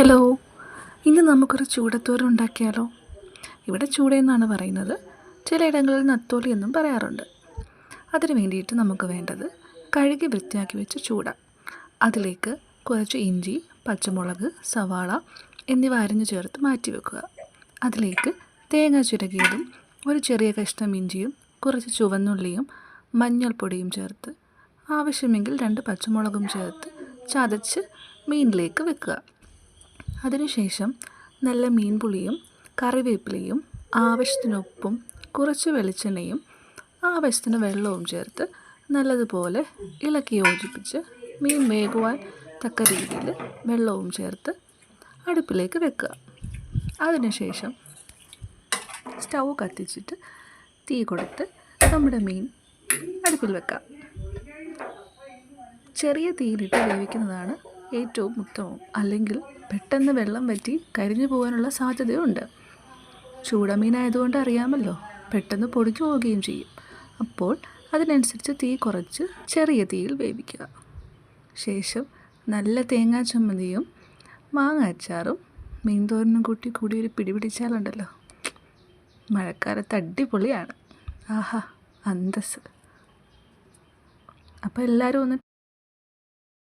Hello ഇന്ന് നമുക്കൊരു ചൂടത്തോരൻ ഉണ്ടാക്കിയാലോ? ഇവിടെ ചൂടയെന്നാണ് പറയുന്നത്. ചിലയിടങ്ങളിൽ നത്തോലി എന്നും പറയാറുണ്ട്. അതിന് വേണ്ടിയിട്ട് നമുക്ക് വേണ്ടത് കഴുകി വൃത്തിയാക്കി വെച്ച ചൂട. അതിലേക്ക് കുറച്ച് ഇഞ്ചി പച്ചമുളക് സവാള എന്നിവ അരിഞ്ഞു ചേർത്ത് മാറ്റി വെക്കുക. അതിലേക്ക് തേങ്ങ ചുരകിയതും ഒരു ചെറിയ കഷ്ണം ഇഞ്ചിയും കുറച്ച് ചുവന്നുള്ളിയും മഞ്ഞൾപ്പൊടിയും ചേർത്ത് ആവശ്യമെങ്കിൽ രണ്ട് പച്ചമുളകും ചേർത്ത് ചതച്ച് മീനിലേക്ക് വെക്കുക. അതിനുശേഷം നല്ല മീൻ പുളിയും കറിവേപ്പിലയും ആവശ്യത്തിനൊപ്പം കുറച്ച് വെളിച്ചെണ്ണയും ആവശ്യത്തിന് വെള്ളവും ചേർത്ത് നല്ലതുപോലെ ഇളക്കി യോജിപ്പിച്ച് മീൻ വേകുവാൻ തക്ക രീതിയിൽ വെള്ളവും ചേർത്ത് അടുപ്പിലേക്ക് വെക്കുക. അതിനുശേഷം സ്റ്റൗ കത്തിച്ചിട്ട് തീ കൊടുത്ത് നമ്മുടെ മീൻ അടുപ്പിൽ വെക്കാം. ചെറിയ തീയിലിട്ട് വേവിക്കുന്നതാണ് ഏറ്റവും ഉത്തമം. അല്ലെങ്കിൽ പെട്ടെന്ന് വെള്ളം വറ്റി കരിഞ്ഞു പോകാനുള്ള സാധ്യതയുണ്ട്. ചൂടമീനായതുകൊണ്ട് അറിയാമല്ലോ. പെട്ടെന്ന് പൊടിച്ചു പോവുകയും ചെയ്യും. അപ്പോൾ അതിനനുസരിച്ച് തീ കുറച്ച് ചെറിയ തീയിൽ വേവിക്കുക. ശേഷം നല്ല തേങ്ങാ ചമ്മന്തിയും മാങ്ങ അച്ചാറും മീൻതോരനും കൂട്ടി കൂടി ഒരു പിടിപിടിച്ചാലുണ്ടല്ലോ മഴക്കാലത്ത് അടിപൊളിയാണ്. ആഹാ അന്തസ് അപ്പോൾ എല്ലാവരും ഒന്ന്